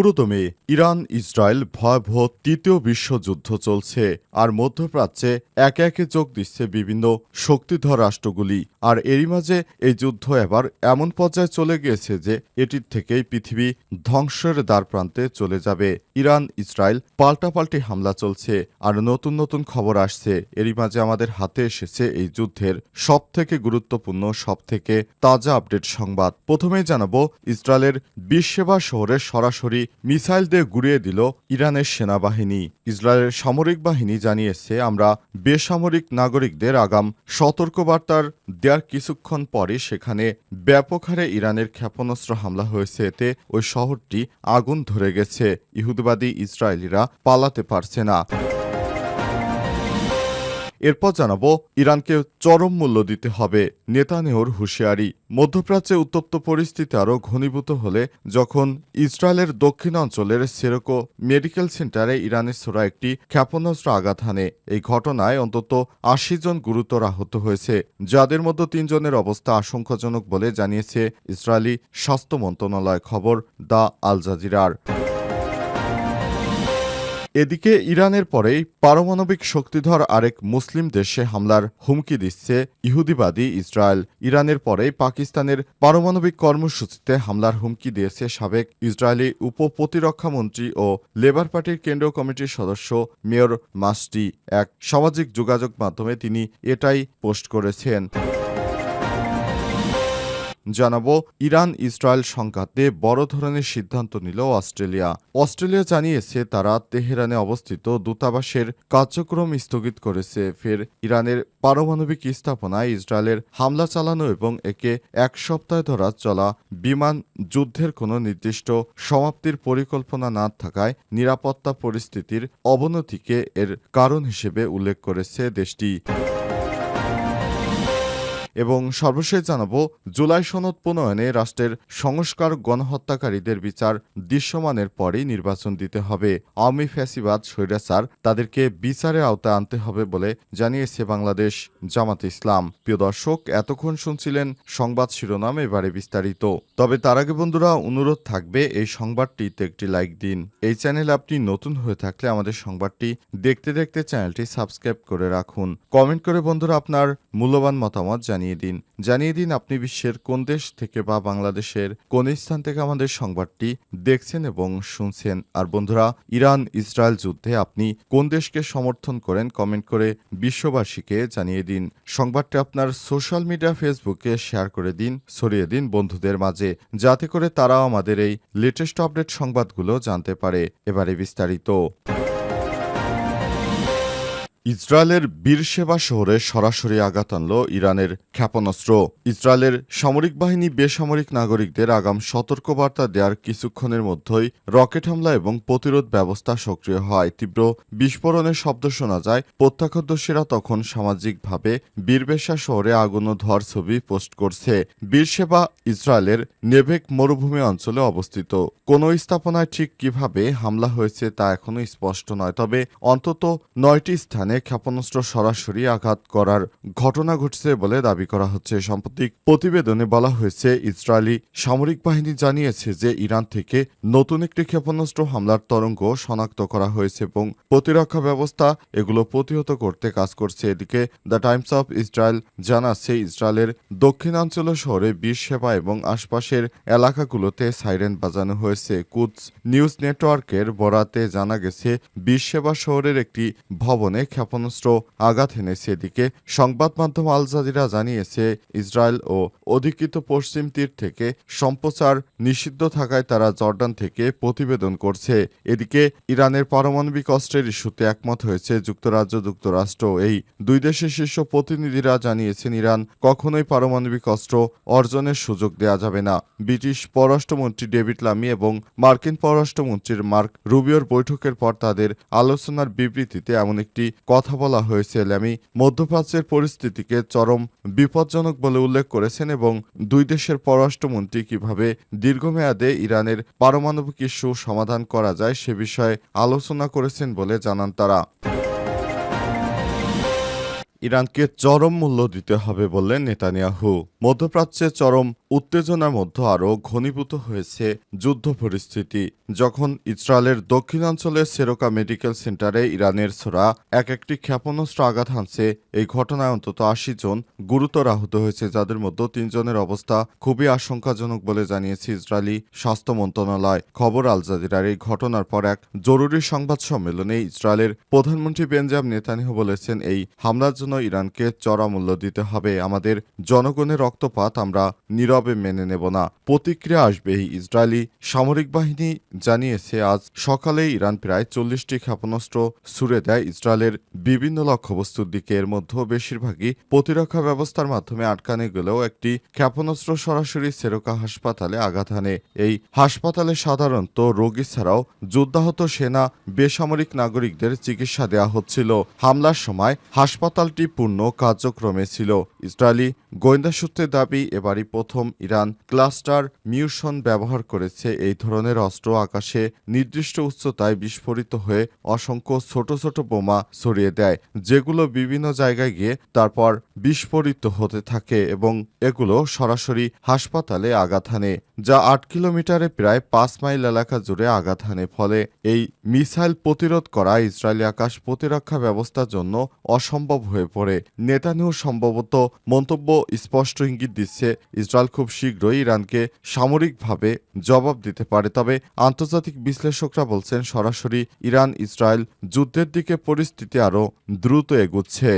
পুরোদমে Iran, Israel ভয়াবহ তৃতীয় বিশ্বযুদ্ধ চলছে আর মধ্যপ্রাচ্যে একে একে যোগ দিচ্ছে বিভিন্ন শক্তিধর রাষ্ট্রগুলি। আর এরই মাঝে এই যুদ্ধ এবার এমন পর্যায়ে চলে গিয়েছে যে এটির থেকেই পৃথিবী ধ্বংসের দ্বার প্রান্তে চলে যাবে। ইরান, ইসরায়েল পাল্টাপাল্টি হামলা চলছে আর নতুন নতুন খবর আসছে। এরই মাঝে আমাদের হাতে এসেছে এই যুদ্ধের সব থেকে গুরুত্বপূর্ণ সব থেকে তাজা আপডেট সংবাদ। প্রথমেই জানাব, ইসরায়েলের বিশ্বসেবা শহরে সরাসরি মিসাইল দিয়ে গুড়িয়ে দিল ইরানের সেনাবাহিনী। ইসরায়েলের সামরিক বাহিনী জানিয়েছে, আমরা বেসামরিক নাগরিকদের আগাম সতর্কবার্তার দেওয়ার কিছুক্ষণ পরে সেখানে ব্যাপক হারে ইরানের ক্ষেপণাস্ত্র হামলা হয়েছে। এতে ওই শহরটি আগুন ধরে গেছে। ইহুদবাদী ইসরায়েলিরা পালাতে পারছে না। এরপর জানাব, ইরানকে চরম মূল্য দিতে হবে। নেতানেহর হুঁশিয়ারি। মধ্যপ্রাচ্যে উত্তপ্ত পরিস্থিতি আরও ঘনীভূত হলে যখন ইসরায়েলের দক্ষিণ অঞ্চলের সেরকো মেডিকেল সেন্টারে ইরানের ছোড়া একটি ক্ষেপণাস্ত্র আঘাত হানে। এই ঘটনায় অন্তত আশি জন গুরুতর আহত হয়েছে, যাদের মধ্যে তিনজনের অবস্থা আশঙ্কাজনক বলে জানিয়েছে ইসরায়েলি স্বাস্থ্য মন্ত্রণালয় খবর দ্য আল জাজিরার। এদিকে ইরানের পরেই পারমাণবিক শক্তিধর আরেক মুসলিম দেশে হামলার হুমকি দিচ্ছে ইহুদিবাদী ইসরায়েল। ইরানের পরেই পাকিস্তানের পারমাণবিক কর্মসূচিতে হামলার হুমকি দিয়েছে সাবেক ইসরায়েলি উপপ্রতিরক্ষামন্ত্রী ও লেবার পার্টির কেন্দ্রীয় কমিটির সদস্য মেয়র মাস্টি এক সামাজিক যোগাযোগ মাধ্যমে তিনি এটাই পোস্ট করেছেন। জানাব, ইরান, ইসরায়েল সংঘাতে বড় ধরনের সিদ্ধান্ত নিল অস্ট্রেলিয়া। অস্ট্রেলিয়া জানিয়েছে তারা তেহরানে অবস্থিত দূতাবাসের কার্যক্রম স্থগিত করেছে। ফের ইরানের পারমাণবিক স্থাপনায় ইসরায়েলের হামলা চালানো এবং একে এক সপ্তাহ ধরা চলা বিমান যুদ্ধের কোনো নির্দিষ্ট সমাপ্তির পরিকল্পনা না থাকায় নিরাপত্তা পরিস্থিতির অবনতিকে এর কারণ হিসেবে উল্লেখ করেছে দেশটি। এবং সর্বশেষ জানাব, জুলাই সনদ প্রণয়নে রাষ্ট্রের সংস্কার গণহত্যাকারীদের বিচার দৃশ্যমানের পরেই নির্বাচন দিতে হবে। আওয়ামী ফ্যাসিবাদ, স্বৈরাচার, তাদেরকে বিচারের আওতায় আনতে হবে বলে জানিয়েছে বাংলাদেশ জামাত ইসলাম। প্রিয় দর্শক, এতক্ষণ শুনছিলেন সংবাদ শিরোনাম, এবারে বিস্তারিত। তবে তার আগে বন্ধুরা, অনুরোধ থাকবে, এই সংবাদটিতে একটি লাইক দিন। এই চ্যানেল আপনি নতুন হয়ে থাকলে আমাদের সংবাদটি দেখতে দেখতে চ্যানেলটি সাবস্ক্রাইব করে রাখুন। কমেন্ট করে বন্ধুরা আপনার মূল্যবান মতামত জানিয়ে দিন। জানিয়ে দিন আপনি বিশ্বের কোন দেশ থেকে বা বাংলাদেশের কোন স্থান থেকে আমাদের সংবাদটি দেখছেন এবং শুনছেন। আর বন্ধুরা ইরান ইসরায়েল যুদ্ধে আপনি কোন দেশকে সমর্থন করেন কমেন্ট করে বিশ্ববাসীকে জানিয়ে দিন। সংবাদটি আপনার সোশ্যাল মিডিয়া, ফেসবুকে শেয়ার করে দিন, ছড়িয়ে দিন বন্ধুদের মাঝে, যাতে করে তারাও আমাদের এই লেটেস্ট আপডেট সংবাদগুলো জানতে পারে। এবারে বিস্তারিত। ইসরায়েলের বীরসেবা শহরে সরাসরি আঘাত আনল ইরানের ক্ষেপণাস্ত্র। ইসরায়েলের সামরিক বাহিনী বেসামরিক নাগরিকদের আগাম সতর্কবার্তা দেওয়ার কিছুক্ষণের মধ্যেই রকেট হামলা এবং প্রতিরোধ ব্যবস্থা সক্রিয় হয়। তীব্র বিস্ফোরণের শব্দ শোনা যায়। প্রত্যক্ষদর্শীরা তখন সামাজিকভাবে বীরবেশা শহরে আগুন ধোয়ার ছবি পোস্ট করছে। বীরসেবা ইসরায়েলের নেভেক মরুভূমি অঞ্চলে অবস্থিত। কোন স্থাপনায় ঠিক কীভাবে হামলা হয়েছে তা এখনও স্পষ্ট নয়, তবে অন্তত নয়টি স্থানে ক্ষেপণাস্ত্র সরাসরি আঘাত করার ঘটনা ঘটছে বলে দাবি করা হচ্ছে। সাম্প্রতিক প্রতিবেদনে বলা হয়েছে, ইসরায়েলি সামরিক বাহিনী জানিয়েছে যে ইরান থেকে নতুন একটি ক্ষেপণাস্ত্র হামলার তরঙ্গ শনাক্ত করা হয়েছে এবং প্রতিরক্ষা ব্যবস্থা এগুলো প্রতিহত করতে কাজ করছে। এদিকে দ্য টাইমস অফ ইসরায়েল জানাচ্ছে, ইসরায়েলের দক্ষিণাঞ্চল শহরে বিষ সেবা এবং আশপাশের এলাকাগুলোতে সাইরেন বাজানো হয়েছে। কুচ নিউজ নেটওয়ার্কের বরাতে জানা গেছে বিষ সেবা শহরের একটি ভবনে ক্ষেপণাস্ত্র আঘাত এনেছে এদিকে সংবাদ মাধ্যম আল জাজিরা জানিয়েছে, ইসরায়েল ও অধিকৃত পশ্চিম তীর থেকে সম্প্রচার নিষিদ্ধ থাকায় তারা জর্ডান থেকে প্রতিবেদন করছে। এদিকে ইরানের পারমাণবিক অস্ত্রের ইস্যুতে একমত হয়েছে যুক্তরাজ্য যুক্তরাষ্ট্র। এই দুই দেশের শীর্ষ প্রতিনিধিরা জানিয়েছেন, ইরান কখনোই পারমাণবিক অস্ত্র অর্জনের সুযোগ দেওয়া যাবে না। ব্রিটিশ পররাষ্ট্রমন্ত্রী ডেভিড লামি এবং মার্কিন পররাষ্ট্রমন্ত্রীর মার্ক রুবিওর বৈঠকের পর তাদের আলোচনার বিবৃতিতে এমন একটি কথা বলা হয়েছে ল্যামি মধ্যপ্রাচ্যের পরিস্থিতিকে চরম বিপজ্জনক বলে উল্লেখ করেছেন এবং দুই দেশের পররাষ্ট্রমন্ত্রী কীভাবে দীর্ঘমেয়াদে ইরানের পারমাণবিক ইস্যু সমাধান করা যায় সে বিষয়ে আলোচনা করেছেন বলে জানান তারা। ইরানকে চরম মূল্য দিতে হবে বললেন নেতানিয়াহু। মধ্যপ্রাচ্যে চরম উত্তেজনার মধ্যে আরও ঘনীভূত হয়েছে যুদ্ধ পরিস্থিতি। যখন ইসরায়েলের দক্ষিণাঞ্চলের সেরোকা মেডিকেল সেন্টারে ইরানের ছোড়া এক একটি ক্ষেপণাস্ত্র আঘাত হানছে, এই ঘটনায় অন্তত আশি জন গুরুতর আহত হয়েছে, যাদের মধ্যে তিনজনের অবস্থা খুবই আশঙ্কাজনক বলে জানিয়েছে ইসরায়েলি স্বাস্থ্য মন্ত্রণালয়। খবর আল জাজিরার এই ঘটনার পর এক জরুরি সংবাদ সম্মেলনে ইসরায়েলের প্রধানমন্ত্রী বেঞ্জাম নেতানিয়াহু বলেছেন, এই হামলার জন্য ইরানকে চড়া মূল্য দিতে হবে। আমাদের জনগণের রক্তপাত আমরা নীরবে মেনে নেব না। প্রতিক্রিয়া আসবে, এই ইসরায়েলি সামরিক বাহিনী জানিয়েছে, আজ সকালে ইরান প্রায় চল্লিশটি ক্ষেপণাস্ত্র ছুড়ে দেয়। ইসরায়েলের বিভিন্ন লক্ষ্যবস্তুর দিকে এর মধ্যে বেশিরভাগই প্রতিরক্ষা ব্যবস্থার মাধ্যমে আটকানে গেলেও একটি ক্ষেপণাস্ত্র সরাসরি সেরোকা হাসপাতালে আঘাত হানে। এই হাসপাতালে সাধারণত রোগী ছাড়াও যুদ্ধাহত সেনা, বেসামরিক নাগরিকদের চিকিৎসা দেওয়া হচ্ছিল। হামলার সময় হাসপাতালটি পূর্ণ কার্যক্রমে ছিল। ইসরায়েলি গোয়েন্দা সূত্রের দাবি, এবারই প্রথম ইরান ক্লাস্টার মিউশন ব্যবহার করেছে এই ধরনের অস্ত্র আকাশে নির্দিষ্ট উচ্চতায় বিস্ফোরিত হয়ে অসংখ্য ছোট ছোট বোমা ছড়িয়ে দেয়, যেগুলো বিভিন্ন জায়গায় গিয়ে তারপর বিস্ফোরিত হতে থাকে এবং এগুলো সরাসরি হাসপাতালে আঘাত হানে। যা আট কিলোমিটারে প্রায় পাঁচ মাইল এলাকা জুড়ে আঘাত হানে। ফলে এই মিসাইল প্রতিরোধ করা ইসরায়েলি আকাশ প্রতিরক্ষা ব্যবস্থার জন্য অসম্ভব হয়ে পড়ে। নেতানিয়াহু সম্ভবত মন্তব্য স্পষ্ট ইঙ্গিত দিচ্ছে, ইসরায়েল খুব শীঘ্রই ইরানকে সামরিকভাবে জবাব দিতে পারে। তবে আন্তর্জাতিক বিশ্লেষকরা বলছেন, সরাসরি ইরান ইসরায়েল যুদ্ধের দিকে পরিস্থিতি আরও দ্রুত এগুচ্ছে।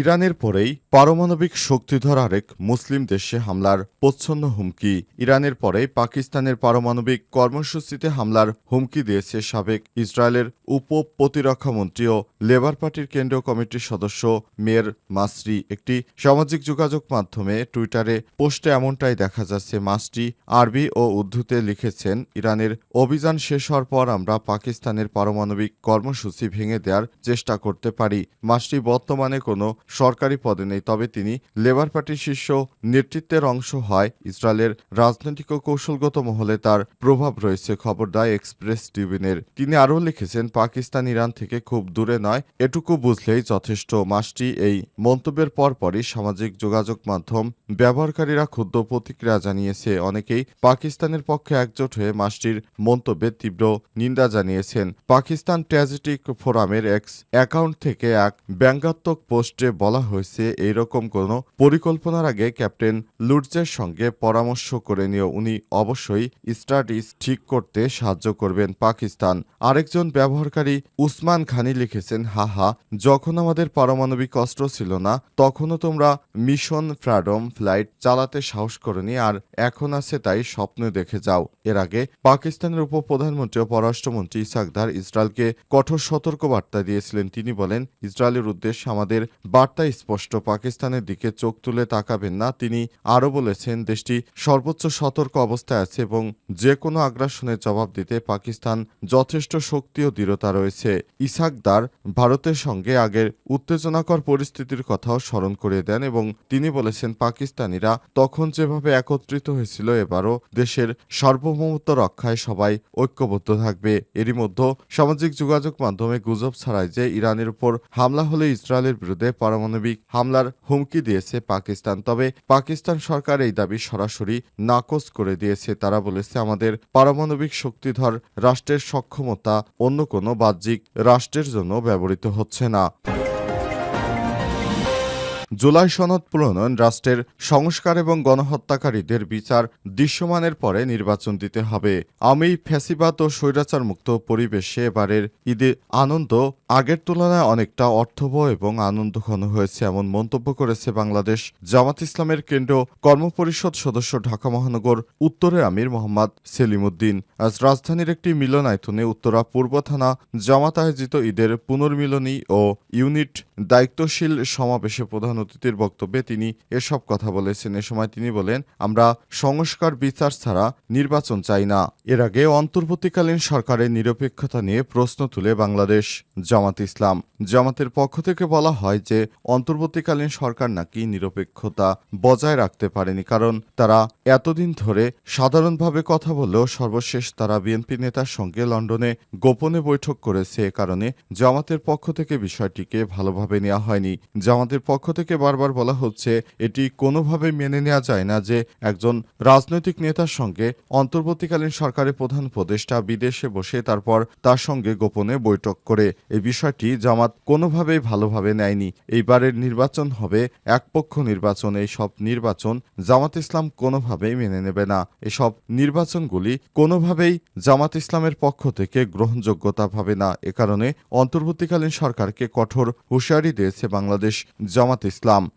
ইরানের পরেই পারমাণবিক শক্তিধর আরেক মুসলিম দেশে হামলার প্রচ্ছন্ন হুমকি। ইরানের পরেই পাকিস্তানের পারমাণবিক কর্মসূচিতে হামলার হুমকি দিয়েছে সাবেক ইসরায়েলের উপ প্রতিরক্ষা মন্ত্রী ও লেবার পার্টির কেন্দ্রীয় কমিটির সদস্য মেয়ের মাসরি একটি সামাজিক যোগাযোগ মাধ্যমে টুইটারে পোস্টে এমনটাই দেখা যাচ্ছে। মাসটি আরবি ও উর্দুতে লিখেছেন, ইরানের অভিযান শেষ হওয়ার পর আমরা পাকিস্তানের পারমাণবিক কর্মসূচি ভেঙে দেওয়ার চেষ্টা করতে পারি। মাসটি বর্তমানে কোনো সরকারি পদে নেই। তবে তিনি লেবার পার্টির শীর্ষ নেতৃত্বের অংশ হয় ইসরায়েলের রাজনৈতিক ও কৌশলগত মহলে তার প্রভাব রয়েছে। খবর দেয় এক্সপ্রেস ট্রিবিউনের। তিনি আরও লিখেছেন, পাকিস্তান ইরান থেকে খুব দূরে নয়, এটুকু বুঝলেই যথেষ্ট। মাসটি এই মন্তব্যের পরপরই সামাজিক যোগাযোগ মাধ্যম ব্যবহারকারীরা ক্ষুদ্র প্রতিক্রিয়া জানিয়েছে। অনেকেই পাকিস্তানের পক্ষে একজোট হয়ে মাসটির মন্তব্যের তীব্র নিন্দা জানিয়েছেন। পাকিস্তান ট্র্যাজেটিক ফোরামের এক্স অ্যাকাউন্ট থেকে এক ব্যঙ্গাত্মক পোস্টে বলা হয়েছে এইরকম কোনো পরিকল্পনার আগে ক্যাপ্টেন লুটজের সঙ্গে পরামর্শ করে নিয়ে উনি অবশ্যই স্টাডিজ ঠিক করতে সাহায্য করবেন পাকিস্তান। আরেকজন ব্যবহারকারী উসমান খানি লিখেছেন হা হা যখন আমাদের পারমাণবিক অস্ত্র ছিল না, তখনও তোমরা মিশন ফ্রাডম ফ্লাইট চালাতে সাহস করনি আর এখন আছে তাই স্বপ্ন দেখে যাও। এর আগে পাকিস্তানের উপপ্রধানমন্ত্রী ও পররাষ্ট্রমন্ত্রী ইসাকদার ইসরায়েলকে কঠোর সতর্ক বার্তা দিয়েছিলেন। তিনি বলেন, ইসরায়েলের উদ্দেশ্যে আমাদের বার্তা স্পষ্ট পাকিস্তানের দিকে চোখ তুলে তাকাবেন না, তিনি আরও বলেছেন, দেশটি সর্বোচ্চ সতর্ক অবস্থায় আছে এবং যে কোনো আগ্রাসনের জবাব দিতে পাকিস্তান যথেষ্ট শক্তি ও দৃঢ়তা রয়েছে। ইসাকদার ভারতের সঙ্গে আগের উত্তেজনাকর পরিস্থিতির কথাও স্মরণ করিয়ে দেন এবং তিনি বলেছেন, পাকিস্তানিরা তখন যেভাবে একত্রিত হয়েছিল, এবারও দেশের সার্বভৌমত্ব রক্ষায় সবাই ঐক্যবদ্ধ থাকবে। এরই মধ্যে সামাজিক যোগাযোগ মাধ্যমে গুজব ছাড়াই যে ইরানের উপর হামলা হলে ইসরায়েলের বিরুদ্ধে পারমাণবিক হামলার হুমকি দিয়েছে পাকিস্তান। তবে পাকিস্তান সরকার এই দাবি সরাসরি নাকচ করে দিয়েছে। তারা বলেছে, আমাদের পারমাণবিক শক্তিধর রাষ্ট্রের সক্ষমতা অন্য কোনো বাহ্যিক রাষ্ট্রের জন্য ব্যবহৃত হচ্ছে না। জুলাই সনদ প্রণয়ন রাষ্ট্রের সংস্কার এবং গণহত্যাকারীদের বিচার দৃশ্যমানের পরে নির্বাচন দিতে হবে। আমি ফ্যাসিবাদ ও স্বৈরাচার মুক্ত পরিবেশে এবারের ঈদে আনন্দ, আগের তুলনায় অনেকটা অর্থবহ এবং আনন্দঘন হয়েছে এমন মন্তব্য করেছে বাংলাদেশ জামাত ইসলামের কেন্দ্র কর্মপরিষদ সদস্য ঢাকা মহানগর উত্তরের আমির মোহাম্মদ সেলিম উদ্দিন আজ রাজধানীর একটি মিলনায়তনে উত্তরা পূর্ব থানা জামাত আয়োজিত ঈদের পুনর্মিলনী ও ইউনিট দায়িত্বশীল সমাবেশে প্রধান অতিথির বক্তব্যে তিনি এসব কথা বলেছেন। এ সময় তিনি বলেন, আমরা সংস্কার বিচার ছাড়া নির্বাচন চাই না। এর আগে অন্তর্বর্তীকালীন সরকারের নিরপেক্ষতা নিয়ে প্রশ্ন তুলে বাংলাদেশ জামাত ইসলাম। জামাতের পক্ষ থেকে বলা হয় যে, অন্তর্বর্তীকালীন সরকার নাকি নিরপেক্ষতা বজায় রাখতে পারেনি, কারণ তারা এতদিন ধরে সাধারণভাবে কথা বললেও সর্বশেষ তারা বিএনপি নেতার সঙ্গে লন্ডনে গোপনে বৈঠক করেছে। এ কারণে জামাতের পক্ষ থেকে বিষয়টিকে ভালোভাবে নেওয়া হয়নি। জামাতের পক্ষ থেকে বারবার বলা হচ্ছে, এটি কোনোভাবে মেনে নেওয়া যায় না যে একজন রাজনৈতিক নেতার সঙ্গে অন্তর্বর্তীকালীন সরকারের প্রধান উপদেষ্টা বিদেশে বসে তারপর তার সঙ্গে গোপনে বৈঠক করে। এই বিষয়টি জামাত কোনোভাবেই ভালোভাবে নেয়নি। এইবারের নির্বাচন হবে একপক্ষ নির্বাচন। এই সব নির্বাচন জামাত ইসলাম কোনোভাবেই মেনে নেবে না। এসব নির্বাচনগুলি কোনোভাবেই জামাত ইসলামের পক্ষ থেকে গ্রহণযোগ্যতা পাবে না। এ কারণে অন্তর্বর্তীকালীন সরকারকে কঠোর হুঁশিয়ারি দিয়েছে বাংলাদেশ জামাত ইসলাম। Islam.